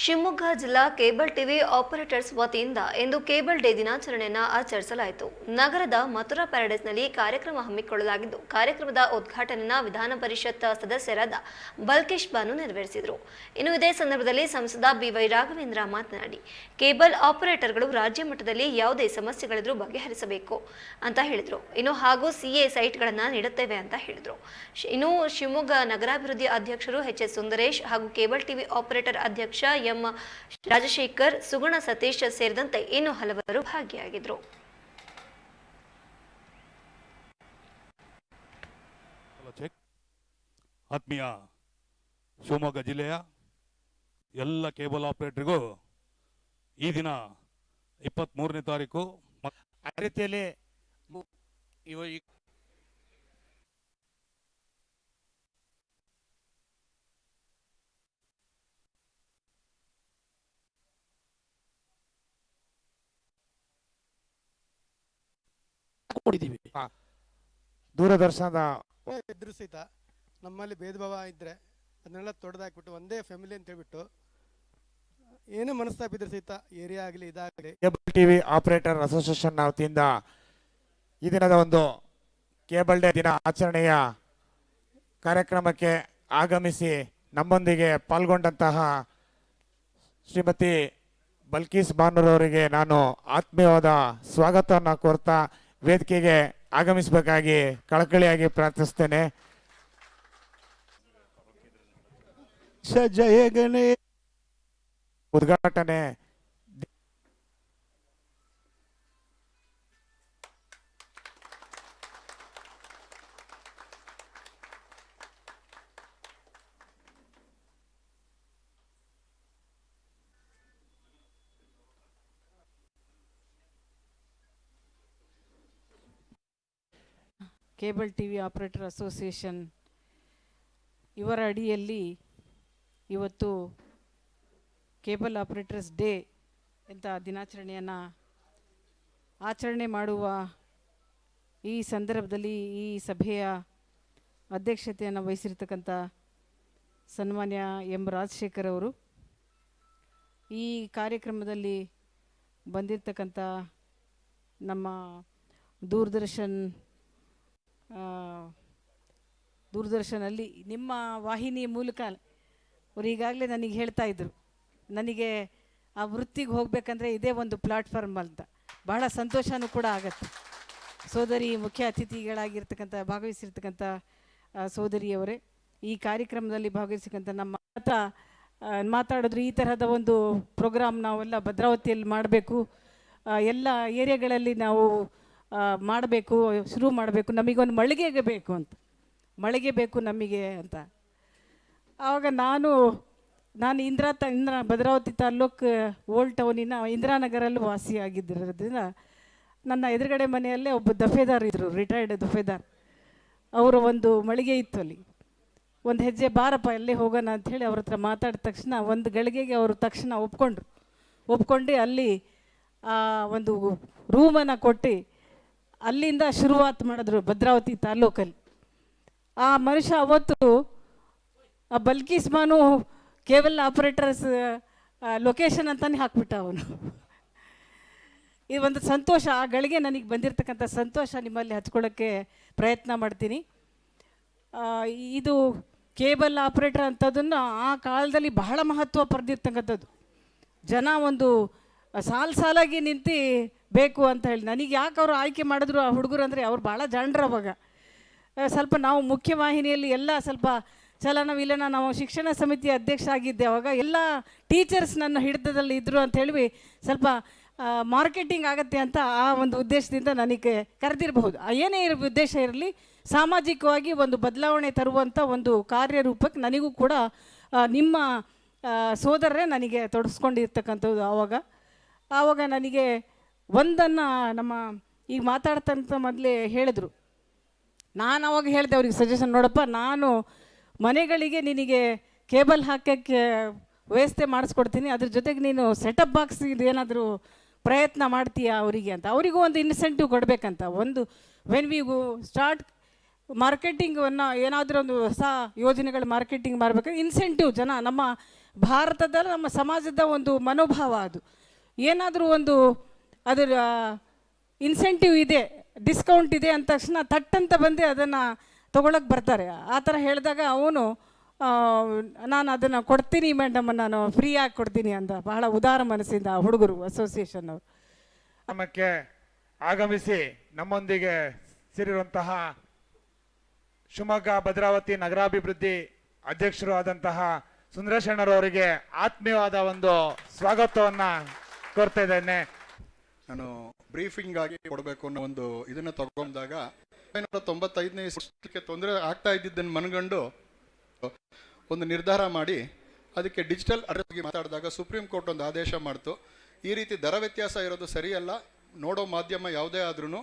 ಶಿವಮೊಗ್ಗ ಜಿಲ್ಲಾ cable TV operators ವತಿಯಿಂದ ಇಂದು cable day ದಿನಾಚರಣೆಯನ್ನು ಆಚರಿಸಲಾಯಿತು. ನಗರದ ಮಥುರಾ ಪ್ಯಾರಡೈಸ್ನಲ್ಲಿ ಕಾರ್ಯಕ್ರಮ ಹಮ್ಮಿಕೊಳ್ಳಲಾಗಿದ್ದು, ಕಾರ್ಯಕ್ರಮದ ಉದ್ಘಾಟನೆಯನ್ನು ವಿಧಾನ ಪರಿಷತ್ ಸದಸ್ಯರಾದ ಬಲ್ಕೇಶ್ ಬಾನು ನೆರವೇರಿಸಿದರು. ಇನ್ನು ಇದೇ ಸಂದರ್ಭದಲ್ಲಿ ಸಂಸದ ಬಿವೈ ರಾಘವೇಂದ್ರ ಮಾತನಾಡಿ, ಕೇಬಲ್ ಆಪರೇಟರ್ಗಳು ರಾಜ್ಯ ಮಟ್ಟದಲ್ಲಿ ಯಾವುದೇ ಸಮಸ್ಯೆಗಳಿದ್ರೂ ಬಗೆಹರಿಸಬೇಕು ಅಂತ ಹೇಳಿದರು. ಇನ್ನು ಹಾಗೂ ಸಿಎ ಸೈಟ್ಗಳನ್ನು ನೀಡುತ್ತೇವೆ ಅಂತ ಹೇಳಿದರು. ಇನ್ನು ಶಿವಮೊಗ್ಗ ನಗರಾಭಿವೃದ್ಧಿ ಅಧ್ಯಕ್ಷರು ಎಚ್ ಎಸ್ ಸುಂದರೇಶ್ ಹಾಗೂ ಕೇಬಲ್ ಟಿವಿ ಆಪರೇಟರ್ ಅಧ್ಯಕ್ಷ ಎಂ ರಾಜಶೇಖರ್ ಸುಗುಣ ಸತೀಶ್ ಸೇರಿದಂತೆ ಇನ್ನು ಹಲವರು ಭಾಗಿಯಾಗಿದ್ರು. ಆತ್ಮೀಯ ಶಿವಮೊಗ್ಗ ಜಿಲ್ಲೆಯ ಎಲ್ಲ ಕೇಬಲ್ ಆಪರೇಟರ್ಗೂ ಈ ದಿನ ಇಪ್ಪತ್ತ್ಮೂರನೇ ತಾರೀಕು ಮ- ಆ ರೀತಿಯಲ್ಲಿ ಕೊಡಿದ್ದೀವಿ ದೂರದರ್ಶನದ ಇದ್ರು ಸಹಿತ ನಮ್ಮಲ್ಲಿ ಭೇದ ಭಾವ ಇದ್ದರೆ ಅದನ್ನೆಲ್ಲ ತೊಡೆದಾಕ್ಬಿಟ್ಟು ಒಂದೇ ಫ್ಯಾಮಿಲಿ ಅಂತ ಹೇಳ್ಬಿಟ್ಟು ಏನೇ ಮನಸ್ತಾಪ ಇದ್ರೆ ಸಹಿತ ಏರಿಯಾ ಆಗಲಿ ಇದಾಗಲಿ. ಕೇಬಲ್ ಟಿವಿ ಆಪರೇಟರ್ ಅಸೋಸಿಯೇಷನ್ ವತಿಯಿಂದ ಈ ದಿನದ ಒಂದು ಕೇಬಲ್ ಡೇ ದಿನ ಆಚರಣೆಯ ಕಾರ್ಯಕ್ರಮಕ್ಕೆ ಆಗಮಿಸಿ ನಮ್ಮೊಂದಿಗೆ ಪಾಲ್ಗೊಂಡಂತಹ ಶ್ರೀಮತಿ ಬಲ್ಕೀಸ್ ಬಾನೂರವರಿಗೆ ನಾನು ಆತ್ಮೀಯವಾದ ಸ್ವಾಗತವನ್ನು ಕೋರ್ತಾ ವೇದಿಕೆಗೆ ಆಗಮಿಸಬೇಕಾಗಿ ಕಳಕಳಿಯಾಗಿ ಪ್ರಾರ್ಥಿಸ್ತೇನೆ. ಜಯ ಗಣೇ ಉದ್ಘಾಟನೆ cable T V operator association ಇವರ ಅಡಿಯಲ್ಲಿ ಇವತ್ತು ಕೇಬಲ್ ಆಪರೇಟರ್ಸ್ ಡೇ ಅಂತ ದಿನಾಚರಣೆಯನ್ನು ಆಚರಣೆ ಮಾಡುವ ಈ ಸಂದರ್ಭದಲ್ಲಿ ಈ ಸಭೆಯ ಅಧ್ಯಕ್ಷತೆಯನ್ನು ವಹಿಸಿರ್ತಕ್ಕಂಥ ಸನ್ಮಾನ್ಯ ಎಂ ರಾಜಶೇಖರ್ ಅವರು ಈ ಕಾರ್ಯಕ್ರಮದಲ್ಲಿ ಬಂದಿರತಕ್ಕಂಥ ನಮ್ಮ ದೂರದರ್ಶನ್ ದೂರದರ್ಶನಲ್ಲಿ ನಿಮ್ಮ ವಾಹಿನಿ ಮೂಲಕ ಅವ್ರು ಈಗಾಗಲೇ ನನಗೆ ಹೇಳ್ತಾ ಇದ್ರು. ನನಗೆ ಆ ವೃತ್ತಿಗೆ ಹೋಗಬೇಕಂದ್ರೆ ಇದೇ ಒಂದು ಪ್ಲಾಟ್ಫಾರ್ಮ್ ಅಂತ. ಬಹಳ ಸಂತೋಷವೂ ಕೂಡ ಆಗತ್ತೆ. ಸೋದರಿ ಮುಖ್ಯ ಅತಿಥಿಗಳಾಗಿರ್ತಕ್ಕಂಥ, ಭಾಗವಹಿಸಿರ್ತಕ್ಕಂಥ ಸೋದರಿಯವರೇ, ಈ ಕಾರ್ಯಕ್ರಮದಲ್ಲಿ ಭಾಗವಹಿಸಿರ್ತಕ್ಕಂಥ ನಮ್ಮ ಮಾತ ಮಾತಾಡಿದ್ರು ಈ ತರಹದ ಒಂದು ಪ್ರೋಗ್ರಾಮ್ ನಾವೆಲ್ಲ ಭದ್ರಾವತಿಯಲ್ಲಿ ಮಾಡಬೇಕು. ಎಲ್ಲ ಏರಿಯಾಗಳಲ್ಲಿ ನಾವು ಮಾಡಬೇಕು, ಶುರು ಮಾಡಬೇಕು, ನಮಗೊಂದು ಮಳಿಗೆಗೆ ಬೇಕು ಅಂತ. ಮಳಿಗೆ ಬೇಕು ನಮಗೆ ಅಂತ. ಆವಾಗ ನಾನು ನಾನು ಇಂದಿರಾ ತ, ಇಂದ್ರ ಭದ್ರಾವತಿ ತಾಲ್ಲೂಕು ಓಲ್ಡ್ ಟೌನಿನ ಇಂದಿರಾನಗರಲ್ಲಿ ವಾಸಿಯಾಗಿದ್ದಿರೋದ್ರಿಂದ ನನ್ನ ಎದುರುಗಡೆ ಮನೆಯಲ್ಲೇ ಒಬ್ಬ ದಫೇದಾರ್ ಇದ್ದರು ರಿಟೈರ್ಡ್ ದಫೇದಾರ್. ಅವರ ಒಂದು ಮಳಿಗೆ ಇತ್ತು ಅಲ್ಲಿ. ಒಂದು ಹೆಜ್ಜೆ ಬಾರಪ್ಪ, ಎಲ್ಲೇ ಹೋಗೋಣ ಅಂಥೇಳಿ ಅವ್ರ ಹತ್ರ ಮಾತಾಡಿದ ತಕ್ಷಣ ಒಂದು ಗಳಿಗೆಗೆ ಅವರು ತಕ್ಷಣ ಒಪ್ಕೊಂಡ್ರು. ಒಪ್ಕೊಂಡು ಅಲ್ಲಿ ಆ ಒಂದು ರೂಮನ್ನು ಕೊಟ್ಟು ಅಲ್ಲಿಂದ ಶುರುವಾತ್ ಮಾಡಿದ್ರು ಭದ್ರಾವತಿ ತಾಲೂಕಲ್ಲಿ. ಆ ಮನುಷ್ಯ ಅವತ್ತು, ಆ ಬಲ್ಕಿಸ್ಮಾನು ಕೇಬಲ್ ಆಪರೇಟರ್ಸ್ ಲೊಕೇಶನ್ ಅಂತಾನೆ ಹಾಕ್ಬಿಟ್ಟ ಅವನು. ಇದು ಒಂದು ಸಂತೋಷ, ಆ ಗಳಿಗೆ ನನಗೆ ಬಂದಿರತಕ್ಕಂಥ ಸಂತೋಷ ನಿಮ್ಮಲ್ಲಿ ಹಚ್ಕೊಳ್ಳೋಕ್ಕೆ ಪ್ರಯತ್ನ ಮಾಡ್ತೀನಿ. ಇದು ಕೇಬಲ್ ಆಪರೇಟರ್ ಅಂಥದ್ದನ್ನು ಆ ಕಾಲದಲ್ಲಿ ಬಹಳ ಮಹತ್ವ ಪಡೆದಿರ್ತಕ್ಕಂಥದ್ದು. ಜನ ಒಂದು ಸಾಲು ಸಾಲಾಗಿ ನಿಂತು ಬೇಕು ಅಂತ ಹೇಳಿ. ನನಗೆ ಯಾಕೆ ಅವರು ಆಯ್ಕೆ ಮಾಡಿದ್ರು ಆ ಹುಡುಗರು ಅಂದರೆ ಅವ್ರು ಭಾಳ ಜಾಣರು ಅವಾಗ. ಸ್ವಲ್ಪ ನಾವು ಮುಖ್ಯವಾಹಿನಿಯಲ್ಲಿ ಎಲ್ಲ ಸ್ವಲ್ಪ ಚಲನವಿಲನ ನಾವು ಶಿಕ್ಷಣ ಸಮಿತಿ ಅಧ್ಯಕ್ಷ ಆಗಿದ್ದೆ ಅವಾಗ ಎಲ್ಲ ಟೀಚರ್ಸ್ ನನ್ನ ಹಿಡಿತದಲ್ಲಿ ಇದ್ದರು ಅಂತ ಹೇಳಿ ಸ್ವಲ್ಪ ಮಾರ್ಕೆಟಿಂಗ್ ಆಗತ್ತೆ ಅಂತ ಆ ಒಂದು ಉದ್ದೇಶದಿಂದ ನನಗೆ ಕರೆದಿರಬಹುದು. ಏನೇ ಇರ, ಉದ್ದೇಶ ಇರಲಿ, ಸಾಮಾಜಿಕವಾಗಿ ಒಂದು ಬದಲಾವಣೆ ತರುವಂಥ ಒಂದು ಕಾರ್ಯರೂಪಕ್ಕೆ ನನಗೂ ಕೂಡ ನಿಮ್ಮ ಸೋದರರೇ ನನಗೆ ತೊಡಸ್ಕೊಂಡಿರ್ತಕ್ಕಂಥದ್ದು ಆವಾಗ ಆವಾಗ ನನಗೆ ಒಂದನ್ನು ನಮ್ಮ ಈಗ ಮಾತಾಡ್ತಂತ ಮೊದಲೇ ಹೇಳಿದ್ರು. ನಾನು ಅವಾಗ ಹೇಳಿದೆ ಅವ್ರಿಗೆ ಸಜೆಷನ್ ನೋಡಪ್ಪ, ನಾನು ಮನೆಗಳಿಗೆ ನಿನಗೆ ಕೇಬಲ್ ಹಾಕೋಕ್ಕೆ ವ್ಯವಸ್ಥೆ ಮಾಡಿಸ್ಕೊಡ್ತೀನಿ, ಅದ್ರ ಜೊತೆಗೆ ನೀನು ಸೆಟಪ್ ಬಾಕ್ಸ್ ಏನಾದರೂ ಪ್ರಯತ್ನ ಮಾಡ್ತೀಯಾ ಅವರಿಗೆ ಅಂತ. ಅವರಿಗೂ ಒಂದು ಇನ್ಸೆಂಟಿವ್ ಕೊಡಬೇಕಂತ. ಒಂದು ವೆನ್ ವಿ ಗೋ ಸ್ಟಾರ್ಟ್ ಮಾರ್ಕೆಟಿಂಗನ್ನು ಏನಾದರೂ ಒಂದು ಹೊಸ ಯೋಜನೆಗಳು ಮಾರ್ಕೆಟಿಂಗ್ ಮಾಡಬೇಕಾದ್ರೆ ಇನ್ಸೆಂಟಿವ್ ಜನ, ನಮ್ಮ ಭಾರತದ, ನಮ್ಮ ಸಮಾಜದ ಒಂದು ಮನೋಭಾವ ಅದು. ಏನಾದರೂ ಒಂದು ಅದರ ಇನ್ಸೆಂಟಿವ್ ಇದೆ ಡಿಸ್ಕೌಂಟ್ ಇದೆ ಅಂದ ತಕ್ಷಣ ತಟ್ಟಂತ ಬಂದು ಅದನ್ನು ತೊಗೊಳಕ್ಕೆ ಬರ್ತಾರೆ. ಆ ಥರ ಹೇಳಿದಾಗ ಅವನು ನಾನು ಅದನ್ನು ಕೊಡ್ತೀನಿ ಮೇಡಮ್ ನಾನು ಫ್ರೀಯಾಗಿ ಕೊಡ್ತೀನಿ ಅಂತ ಬಹಳ ಉದಾರ ಮನಸ್ಸಿಂದ ಹುಡುಗರು ಅಸೋಸಿಯೇಷನ್ ಅವರು. ನಮ್ಮಕ್ಕೆ ಆಗಮಿಸಿ ನಮ್ಮೊಂದಿಗೆ ಸೇರಿರುವಂತಹ ಶಿವಮೊಗ್ಗ ಭದ್ರಾವತಿ ನಗರಾಭಿವೃದ್ಧಿ ಅಧ್ಯಕ್ಷರು ಆದಂತಹ ಸುಂದರೇಶಣ್ಣರವರಿಗೆ ಆತ್ಮೀಯವಾದ ಒಂದು ಸ್ವಾಗತವನ್ನು ಕೋರ್ತಾ ಇದ್ದೇನೆ. ನಾನು ಬ್ರೀಫಿಂಗ್ ಆಗಿ ಕೊಡಬೇಕು ಅನ್ನೋ ಒಂದು ಇದನ್ನ ತಗೊಂಡಾಗ ತೊಂಬತ್ತೈದನೇ ಇಸ್ವಿಗೆ ತೊಂದರೆ ಆಗ್ತಾ ಇದ್ದಿದ್ದನ್ನು ಮನಗಂಡು ಒಂದು ನಿರ್ಧಾರ ಮಾಡಿ ಅದಕ್ಕೆ ಡಿಜಿಟಲ್ ಅಡ್ರೆಸ್ಗೆ ಮಾತಾಡಿದಾಗ ಸುಪ್ರೀಂ ಕೋರ್ಟ್ ಒಂದು ಆದೇಶ ಮಾಡ್ತು. ಈ ರೀತಿ ದರ ವ್ಯತ್ಯಾಸ ಇರೋದು ಸರಿಯಲ್ಲ. ನೋಡೋ ಮಾಧ್ಯಮ ಯಾವುದೇ ಆದ್ರೂ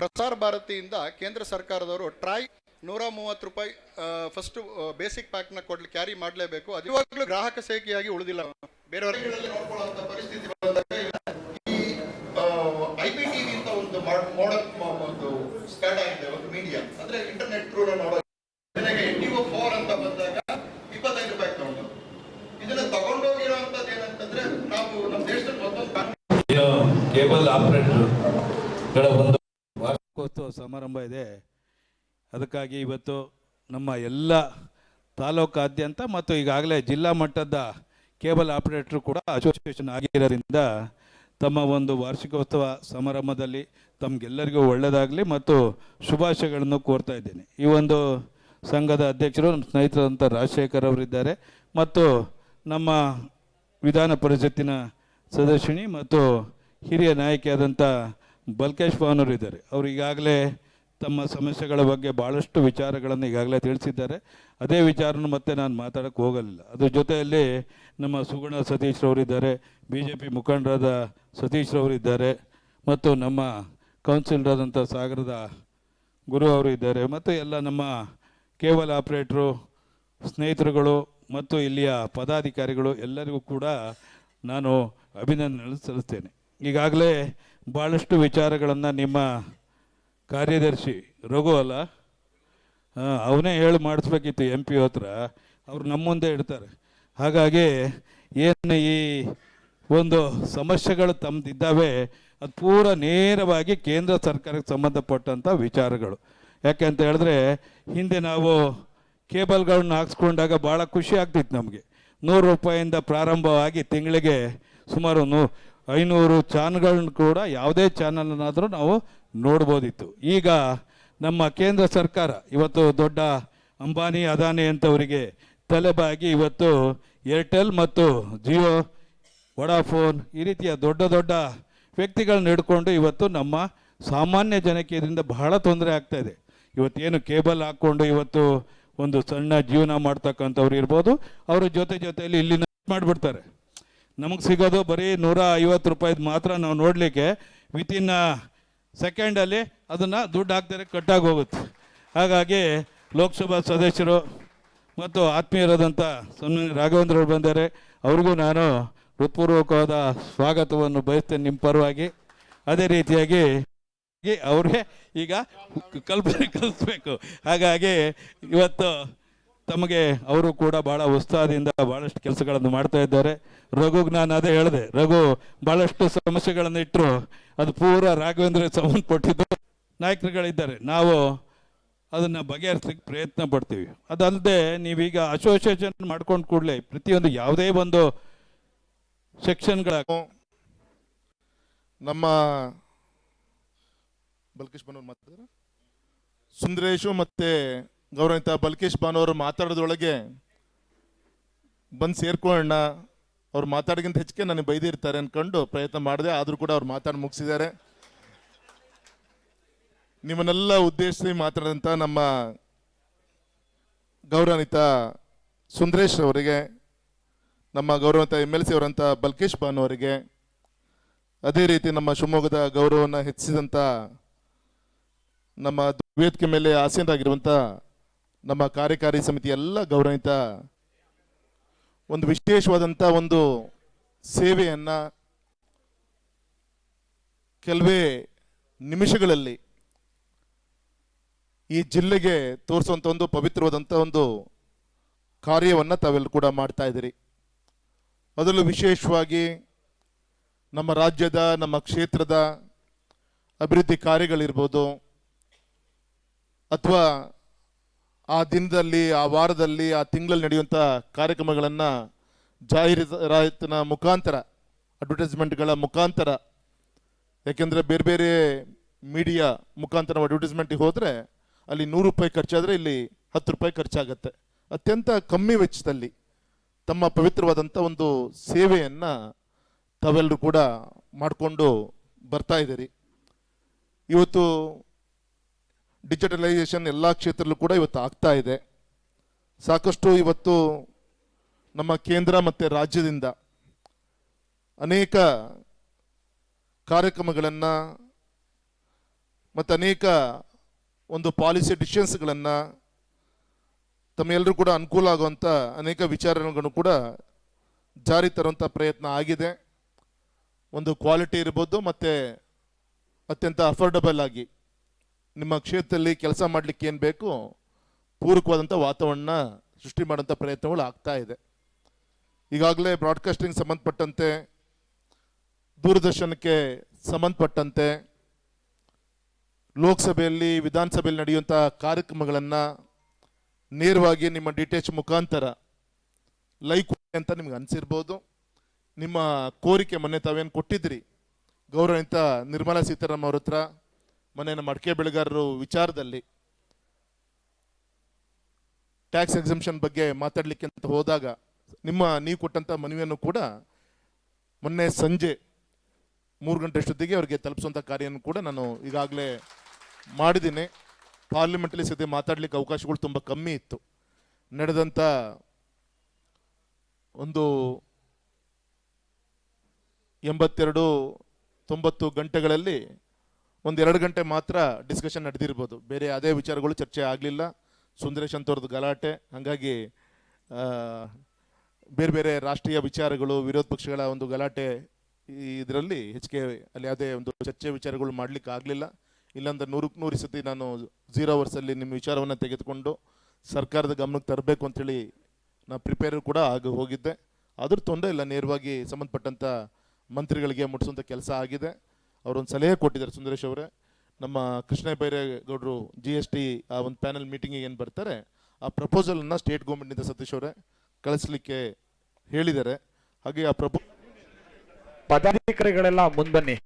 ಪ್ರಸಾರ ಭಾರತಿಯಿಂದ ಕೇಂದ್ರ ಸರ್ಕಾರದವರು ಟ್ರೈ ನೂರ ಮೂವತ್ತು ರೂಪಾಯಿ ಫಸ್ಟ್ ಬೇಸಿಕ್ ಪ್ಯಾಕ್ನ ಕೊಡ್ಲಿ ಕ್ಯಾರಿ ಮಾಡಲೇಬೇಕು. ಅದು ಇವಾಗಲೂ ಗ್ರಾಹಕ ಸೇವೆಯಾಗಿ ಉಳಿದಿಲ್ಲ. ಬೇರೆಯವರಿಗೆ ನೋಡ್ಕೊಳ್ಳುವಂಥ ಪರಿಸ್ಥಿತಿ ಐ ಪಿ ಟಿವಿ ಅಂತ ಒಂದು ಮಾಡಲ್ ಒಂದು ಸ್ಟಾರ್ಟ್ ಆಗಿದೆ ಒಂದು ಮೀಡಿಯಾ ಅಂದ್ರೆ ಇಂಟರ್ನೆಟ್ ಥ್ರೂ ನೋಡೋ ಬೆಲೆಗೆ ಎನ್ ಫೋರ್ ಅಂತ ಬಂದಾಗ ಇಪ್ಪತ್ತೈದು ರೂಪಾಯಿ ತಗೊಂಡು. ಇದನ್ನ ತಗೊಂಡೋಗಿರೋಂಥದ್ದು ಏನಂತಂದ್ರೆ ನಾವು ನಮ್ಮ ದೇಶದಲ್ಲಿ ಮತ್ತೊಂದು ಕೇಬಲ್ ಆಪರೇಟರ್ಗಳ ಒಂದು ವಾರ್ಷಿಕೋತ್ಸವ ಸಮಾರಂಭ ಇದೆ. ಅದಕ್ಕಾಗಿ ಇವತ್ತು ನಮ್ಮ ಎಲ್ಲ ತಾಲೂಕಾದ್ಯಂತ ಮತ್ತು ಈಗಾಗಲೇ ಜಿಲ್ಲಾ ಮಟ್ಟದ ಕೇಬಲ್ ಆಪರೇಟರ್ ಕೂಡ ಅಸೋಸಿಯೇಷನ್ ಆಗಿರೋದ್ರಿಂದ ತಮ್ಮ ಒಂದು ವಾರ್ಷಿಕೋತ್ಸವ ಸಮಾರಂಭದಲ್ಲಿ ತಮಗೆಲ್ಲರಿಗೂ ಒಳ್ಳೆಯದಾಗಲಿ ಮತ್ತು ಶುಭಾಶಯಗಳನ್ನು ಕೋರ್ತಾ ಇದ್ದೇನೆ. ಈ ಒಂದು ಸಂಘದ ಅಧ್ಯಕ್ಷರು, ನಮ್ಮ ಸ್ನೇಹಿತರಾದಂಥ ರಾಜಶೇಖರ್ ಅವರಿದ್ದಾರೆ ಮತ್ತು ನಮ್ಮ ವಿಧಾನ ಪರಿಷತ್ತಿನ ಸದಸ್ಯನಿ ಮತ್ತು ಹಿರಿಯ ನಾಯಕಿಯಾದಂಥ ಬಲ್ಕೇಶ್ ಭಾವನವರು ಇದ್ದಾರೆ. ಅವರು ಈಗಾಗಲೇ ತಮ್ಮ ಸಮಸ್ಯೆಗಳ ಬಗ್ಗೆ ಭಾಳಷ್ಟು ವಿಚಾರಗಳನ್ನು ಈಗಾಗಲೇ ತಿಳಿಸಿದ್ದಾರೆ. ಅದೇ ವಿಚಾರನ ಮತ್ತೆ ನಾನು ಮಾತಾಡಕ್ಕೆ ಹೋಗಲಿಲ್ಲ. ಅದ್ರ ಜೊತೆಯಲ್ಲಿ ನಮ್ಮ ಸುಗುಣ ಸತೀಶ್ರವರಿದ್ದಾರೆ ಬಿ ಜೆ ಪಿ ಮುಖಂಡರಾದ ಸತೀಶ್ರವರಿದ್ದಾರೆ ಮತ್ತು ನಮ್ಮ ಕೌನ್ಸಿಲರಾದಂಥ ಸಾಗರದ ಗುರು ಅವರು ಇದ್ದಾರೆ ಮತ್ತು ಎಲ್ಲ ನಮ್ಮ ಕೇಬಲ್ ಆಪ್ರೇಟ್ರು, ಸ್ನೇಹಿತರುಗಳು, ಮತ್ತು ಇಲ್ಲಿಯ ಪದಾಧಿಕಾರಿಗಳು, ಎಲ್ಲರಿಗೂ ಕೂಡ ನಾನು ಅಭಿನಂದನೆ ಸಲ್ಲಿಸ್ತೇನೆ. ಈಗಾಗಲೇ ಭಾಳಷ್ಟು ವಿಚಾರಗಳನ್ನು ನಿಮ್ಮ ಕಾರ್ಯದರ್ಶಿ, ರಘು ಅಲ್ಲ? ಅವನೇ ಹೇಳಿ ಮಾಡಿಸ್ಬೇಕಿತ್ತು ಎಂ ಪಿ ಹತ್ರ. ಅವ್ರು ನಮ್ಮ ಮುಂದೆ ಇಡ್ತಾರೆ. ಹಾಗಾಗಿ ಏನು ಈ ಒಂದು ಸಮಸ್ಯೆಗಳು ತಮ್ಮದಿದ್ದಾವೆ ಅದು ಪೂರ ನೇರವಾಗಿ ಕೇಂದ್ರ ಸರ್ಕಾರಕ್ಕೆ ಸಂಬಂಧಪಟ್ಟಂಥ ವಿಚಾರಗಳು. ಯಾಕೆ ಅಂತ ಹೇಳಿದ್ರೆ, ಹಿಂದೆ ನಾವು ಕೇಬಲ್ಗಳನ್ನ ಹಾಕ್ಸ್ಕೊಂಡಾಗ ಭಾಳ ಖುಷಿ ಆಗ್ತಿತ್ತು ನಮಗೆ. ನೂರು ರೂಪಾಯಿಂದ ಪ್ರಾರಂಭವಾಗಿ ತಿಂಗಳಿಗೆ ಸುಮಾರು ನೂ ಐನೂರು ಚಾನಲ್ಗಳನ್ನ ಕೂಡ ಯಾವುದೇ ಚಾನಲ್ನಾದರೂ ನಾವು ನೋಡ್ಬೋದಿತ್ತು. ಈಗ ನಮ್ಮ ಕೇಂದ್ರ ಸರ್ಕಾರ ಇವತ್ತು ದೊಡ್ಡ ಅಂಬಾನಿ, ಅದಾನಿ ಅಂತವರಿಗೆ ತಲೆಬಾಗಿ ಇವತ್ತು ಏರ್ಟೆಲ್ ಮತ್ತು ಜಿಯೋ, ವಡಾಫೋನ್ ಈ ರೀತಿಯ ದೊಡ್ಡ ದೊಡ್ಡ ವ್ಯಕ್ತಿಗಳನ್ನ ಹಿಡ್ಕೊಂಡು ಇವತ್ತು ನಮ್ಮ ಸಾಮಾನ್ಯ ಜನಕ್ಕೆ ಇದರಿಂದ ಬಹಳ ತೊಂದರೆ ಆಗ್ತಾ ಇದೆ. ಇವತ್ತೇನು ಕೇಬಲ್ ಹಾಕ್ಕೊಂಡು ಇವತ್ತು ಒಂದು ಸಣ್ಣ ಜೀವನ ಮಾಡ್ತಕ್ಕಂಥವ್ರು ಇರ್ಬೋದು, ಅವರ ಜೊತೆ ಜೊತೆಯಲ್ಲಿ ಇಲ್ಲಿ ಮಾಡಿಬಿಡ್ತಾರೆ. ನಮಗೆ ಸಿಗೋದು ಬರೀ ನೂರ ಐವತ್ತು ರೂಪಾಯಿದು ಮಾತ್ರ ನಾವು ನೋಡಲಿಕ್ಕೆ. ವಿತಿನ್ ಸೆಕೆಂಡಲ್ಲಿ ಅದನ್ನು ದುಡ್ಡು ಹಾಕ್ತಾರೆ ಕಟ್ಟಾಗಿ ಹೋಗುತ್ತೆ. ಹಾಗಾಗಿ ಲೋಕಸಭಾ ಸದಸ್ಯರು ಮತ್ತು ಆತ್ಮೀಯರಾದಂಥ ಸನ್ಮಾನ್ಯ ರಾಘವೇಂದ್ರ ಅವರು ಬಂದರೆ. ಅವ್ರಿಗೂ ನಾನು ಹೃತ್ಪೂರ್ವಕವಾದ ಸ್ವಾಗತವನ್ನು ಬಯಸ್ತೇನೆ ನಿಮ್ಮ ಪರವಾಗಿ. ಅದೇ ರೀತಿಯಾಗಿ ಅವ್ರಿಗೆ ಈಗ ಕಲ್ಪನೆ ಕಲಿಸ್ಬೇಕು. ಹಾಗಾಗಿ ಇವತ್ತು ತಮಗೆ ಅವರು ಕೂಡ ಭಾಳ ಉತ್ಸಾಹದಿಂದ ಭಾಳಷ್ಟು ಕೆಲಸಗಳನ್ನು ಮಾಡ್ತಾ ಇದ್ದಾರೆ. ರಘುಗೆ ನಾನು ಅದೇ ಹೇಳಿದೆ. ರಘು ಭಾಳಷ್ಟು ಸಮಸ್ಯೆಗಳನ್ನು ಇಟ್ಟರು ಅದು ಪೂರ ರಾಘವೇಂದ್ರ ಸಂಬಂಧಪಟ್ಟಿದ್ದು ನಾಯಕರುಗಳಿದ್ದಾರೆ. ನಾವು ಅದನ್ನು ಬಗೆಹರಿಸಲಿಕ್ಕೆ ಪ್ರಯತ್ನ ಪಡ್ತೀವಿ. ಅದಲ್ಲದೆ ನೀವೀಗ ಅಸೋಸಿಯೇಷನ್ ಮಾಡ್ಕೊಂಡು ಕೂಡಲೇ ಪ್ರತಿಯೊಂದು ಯಾವುದೇ ಒಂದು ಸೆಕ್ಷನ್ಗಳ ನಮ್ಮ ಬಲ್ಕೇಶ್ ಬಾನವ್ರು ಮಾತಾಡಿದ್ರ ಸುಂದರೇಶು ಮತ್ತೆ ಗೌರವಿತ ಬಲ್ಕೇಶ್ ಬಾನವರು ಮಾತಾಡೋದ್ರೊಳಗೆ ಬಂದು ಸೇರ್ಕೊಳ್ಳೋಣ. ಅವ್ರು ಮಾತಾಡೋಕ್ಕಿಂತ ಹೆಚ್ಚಿಗೆ ನನಗೆ ಬೈದಿರ್ತಾರೆ ಅನ್ಕೊಂಡು ಪ್ರಯತ್ನ ಮಾಡಿದೆ. ಆದರೂ ಕೂಡ ಅವ್ರು ಮಾತಾಡಿ ಮುಗಿಸಿದ್ದಾರೆ. ನಿಮ್ಮನ್ನೆಲ್ಲ ಉದ್ದೇಶಿಸಿ ಮಾತಾಡಿದಂಥ ನಮ್ಮ ಗೌರವಾನ್ವಿತ ಸುಂದರೇಶ್ ಅವರಿಗೆ, ನಮ್ಮ ಗೌರವಂತ ಎಂ ಎಲ್ ಸಿ ಅವರಂಥ ಬಲ್ಕೇಶ್ ಬಾನು ಅವರಿಗೆ, ಅದೇ ರೀತಿ ನಮ್ಮ ಶಿವಮೊಗ್ಗದ ಗೌರವವನ್ನು ಹೆಚ್ಚಿಸಿದಂಥ ನಮ್ಮ ವೇದಿಕೆ ಮೇಲೆ ಆಸೀನರಾಗಿರುವಂಥ ನಮ್ಮ ಕಾರ್ಯಕಾರಿ ಸಮಿತಿ ಎಲ್ಲ ಗೌರವಿತ ಒಂದು ವಿಶೇಷವಾದಂಥ ಒಂದು ಸೇವೆಯನ್ನು ಕೆಲವೇ ನಿಮಿಷಗಳಲ್ಲಿ ಈ ಜಿಲ್ಲೆಗೆ ತೋರಿಸುವಂಥ ಒಂದು ಪವಿತ್ರವಾದಂಥ ಒಂದು ಕಾರ್ಯವನ್ನು ತಾವೆಲ್ಲ ಕೂಡ ಮಾಡ್ತಾ ಇದ್ದೀರಿ. ಅದರಲ್ಲೂ ವಿಶೇಷವಾಗಿ ನಮ್ಮ ರಾಜ್ಯದ, ನಮ್ಮ ಕ್ಷೇತ್ರದ ಅಭಿವೃದ್ಧಿ ಕಾರ್ಯಗಳಿರ್ಬೋದು, ಅಥವಾ ಆ ದಿನದಲ್ಲಿ, ಆ ವಾರದಲ್ಲಿ, ಆ ತಿಂಗಳಲ್ಲಿ ನಡೆಯುವಂಥ ಕಾರ್ಯಕ್ರಮಗಳನ್ನು ಜಾಹೀರಾತಿನ ಮುಖಾಂತರ ಅಡ್ವರ್ಟೈಸ್ಮೆಂಟ್ಗಳ ಮುಖಾಂತರ, ಯಾಕೆಂದರೆ ಬೇರೆ ಬೇರೆ ಮೀಡಿಯಾ ಮುಖಾಂತರ ಅಡ್ವರ್ಟೈಸ್ಮೆಂಟಿಗೆ ಹೋದರೆ ಅಲ್ಲಿ ನೂರು ರೂಪಾಯಿ ಖರ್ಚಾದರೆ ಇಲ್ಲಿ ಹತ್ತು ರೂಪಾಯಿ ಖರ್ಚಾಗತ್ತೆ. ಅತ್ಯಂತ ಕಮ್ಮಿ ವೆಚ್ಚದಲ್ಲಿ ತಮ್ಮ ಪವಿತ್ರವಾದಂಥ ಒಂದು ಸೇವೆಯನ್ನು ತಾವೆಲ್ಲರೂ ಕೂಡ ಮಾಡಿಕೊಂಡು ಬರ್ತಾ ಇದ್ದೀರಿ. ಇವತ್ತು ಡಿಜಿಟಲೈಸೇಷನ್ ಎಲ್ಲ ಕ್ಷೇತ್ರದಲ್ಲೂ ಕೂಡ ಇವತ್ತು ಆಗ್ತಾ ಇದೆ. ಸಾಕಷ್ಟು ಇವತ್ತು ನಮ್ಮ ಕೇಂದ್ರ ಮತ್ತು ರಾಜ್ಯದಿಂದ ಅನೇಕ ಕಾರ್ಯಕ್ರಮಗಳನ್ನು ಮತ್ತು ಅನೇಕ ಒಂದು ಪಾಲಿಸಿ ಡಿಸಿಷನ್ಸ್ಗಳನ್ನು ತಮ್ಮೆಲ್ಲರೂ ಕೂಡ ಅನುಕೂಲ ಆಗುವಂಥ ಅನೇಕ ವಿಚಾರಗಳನ್ನು ಕೂಡ ಜಾರಿ ತರುವಂಥ ಪ್ರಯತ್ನ ಆಗಿದೆ. ಒಂದು ಕ್ವಾಲಿಟಿ ಇರ್ಬೋದು ಮತ್ತು ಅತ್ಯಂತ ಅಫೋರ್ಡಬಲ್ ಆಗಿ. ನಿಮ್ಮ ಕ್ಷೇತ್ರದಲ್ಲಿ ಕೆಲಸ ಮಾಡಲಿಕ್ಕೆ ಏನು ಬೇಕು? ಪೂರಕವಾದಂಥ ವಾತಾವರಣ ಸೃಷ್ಟಿ ಮಾಡೋಂಥ ಪ್ರಯತ್ನಗಳು ಆಗ್ತಾ ಇದೆ. ಈಗಾಗಲೇ ಬ್ರಾಡ್ಕಾಸ್ಟಿಂಗ್ ಸಂಬಂಧಪಟ್ಟಂತೆ, ದೂರದರ್ಶನಕ್ಕೆ ಸಂಬಂಧಪಟ್ಟಂತೆ, ಲೋಕಸಭೆಯಲ್ಲಿ, ವಿಧಾನಸಭೆಯಲ್ಲಿ ನಡೆಯುವಂಥ ಕಾರ್ಯಕ್ರಮಗಳನ್ನು ನೇರವಾಗಿ ನಿಮ್ಮ ಡಿ ಟಿ ಮುಖಾಂತರ ಲೈಕ್ ಅಂತ ನಿಮ್ಗೆ ಅನಿಸಿರ್ಬೋದು. ನಿಮ್ಮ ಕೋರಿಕೆ ಮೊನ್ನೆ ತಾವೇನು ಕೊಟ್ಟಿದ್ರಿ? ಗೌರವಿತ ನಿರ್ಮಲಾ ಸೀತಾರಾಮ್ ಅವ್ರ ಹತ್ರ ಮೊನ್ನೆ ನಮ್ಮ ಅಡಿಕೆ ಬೆಳೆಗಾರರು ವಿಚಾರದಲ್ಲಿ ಟ್ಯಾಕ್ಸ್ ಎಕ್ಸಮ್ಷನ್ ಬಗ್ಗೆ ಮಾತಾಡಲಿಕ್ಕೆ ಅಂತ ಹೋದಾಗ ನಿಮ್ಮ ನೀವು ಕೊಟ್ಟಂಥ ಮನವಿಯನ್ನು ಕೂಡ ಮೊನ್ನೆ ಸಂಜೆ ಮೂರು ಗಂಟೆ ಅಷ್ಟೊತ್ತಿಗೆ ಅವರಿಗೆ ತಲುಪಿಸುವಂಥ ಕಾರ್ಯವನ್ನು ಕೂಡ ನಾನು ಈಗಾಗಲೇ ಮಾಡಿದ್ದೀನಿ. ಪಾರ್ಲಿಮೆಂಟಲ್ಲಿ ಸದ್ಯ ಮಾತಾಡಲಿಕ್ಕೆ ಅವಕಾಶಗಳು ತುಂಬ ಕಮ್ಮಿ ಇತ್ತು. ನಡೆದಂಥ ಒಂದು ಎಂಬತ್ತೆರಡು ತೊಂಬತ್ತು ಗಂಟೆಗಳಲ್ಲಿ ಒಂದು ಎರಡು ಗಂಟೆ ಮಾತ್ರ ಡಿಸ್ಕಷನ್ ನಡೆದಿರ್ಬೋದು. ಬೇರೆ ಅದೇ ವಿಚಾರಗಳು ಚರ್ಚೆ ಆಗಲಿಲ್ಲ. ಸುಂದರೇಶ್ ಅಂತವ್ರದ್ದು ಗಲಾಟೆ. ಹಾಗಾಗಿ ಬೇರೆ ಬೇರೆ ರಾಷ್ಟ್ರೀಯ ವಿಚಾರಗಳು, ವಿರೋಧ ಪಕ್ಷಗಳ ಒಂದು ಗಲಾಟೆ ಇದರಲ್ಲಿ ಹೆಚ್ಚಿಗೆ ಅಲ್ಲಿ ಯಾವುದೇ ಒಂದು ಚರ್ಚೆ ವಿಚಾರಗಳು ಮಾಡಲಿಕ್ಕೆ ಆಗಲಿಲ್ಲ. ಇಲ್ಲಾಂದ್ರೆ ನೂರಕ್ಕೆ ನೂರು ಸತಿ ನಾನು ಝೀರೋ ಅವರ್ಸಲ್ಲಿ ನಿಮ್ಮ ವಿಚಾರವನ್ನು ತೆಗೆದುಕೊಂಡು ಸರ್ಕಾರದ ಗಮನಕ್ಕೆ ತರಬೇಕು ಅಂಥೇಳಿ ನಾನು ಪ್ರಿಪೇರ್ ಕೂಡ ಆಗಿ ಹೋಗಿದ್ದೆ. ಅದ್ರ ತೊಂದರೆ ಇಲ್ಲ, ನೇರವಾಗಿ ಸಂಬಂಧಪಟ್ಟಂಥ ಮಂತ್ರಿಗಳಿಗೆ ಮುಟ್ಟಿಸುವಂಥ ಕೆಲಸ ಆಗಿದೆ. ಅವರೊಂದು ಸಲಹೆ ಕೊಟ್ಟಿದ್ದಾರೆ ಸುಂದರೇಶ್ ಅವರೇ. ನಮ್ಮ ಕೃಷ್ಣ ಬೈರೇಗೌಡರು ಜಿ ಎಸ್ ಟಿ ಆ ಒಂದು ಪ್ಯಾನಲ್ ಮೀಟಿಂಗಿಗೆ ಏನು ಬರ್ತಾರೆ, ಆ ಪ್ರಪೋಸಲನ್ನು ಸ್ಟೇಟ್ ಗೌರ್ಮೆಂಟ್ನಿಂದ ಸತೀಶ್ ಅವರೇ ಕಳಿಸ್ಲಿಕ್ಕೆ ಹೇಳಿದ್ದಾರೆ. ಹಾಗೆ ಆ ಪ್ರಪೋ ಪದಾಧಿಕಾರಿಗಳೆಲ್ಲ ಮುಂದೆ ಬನ್ನಿ.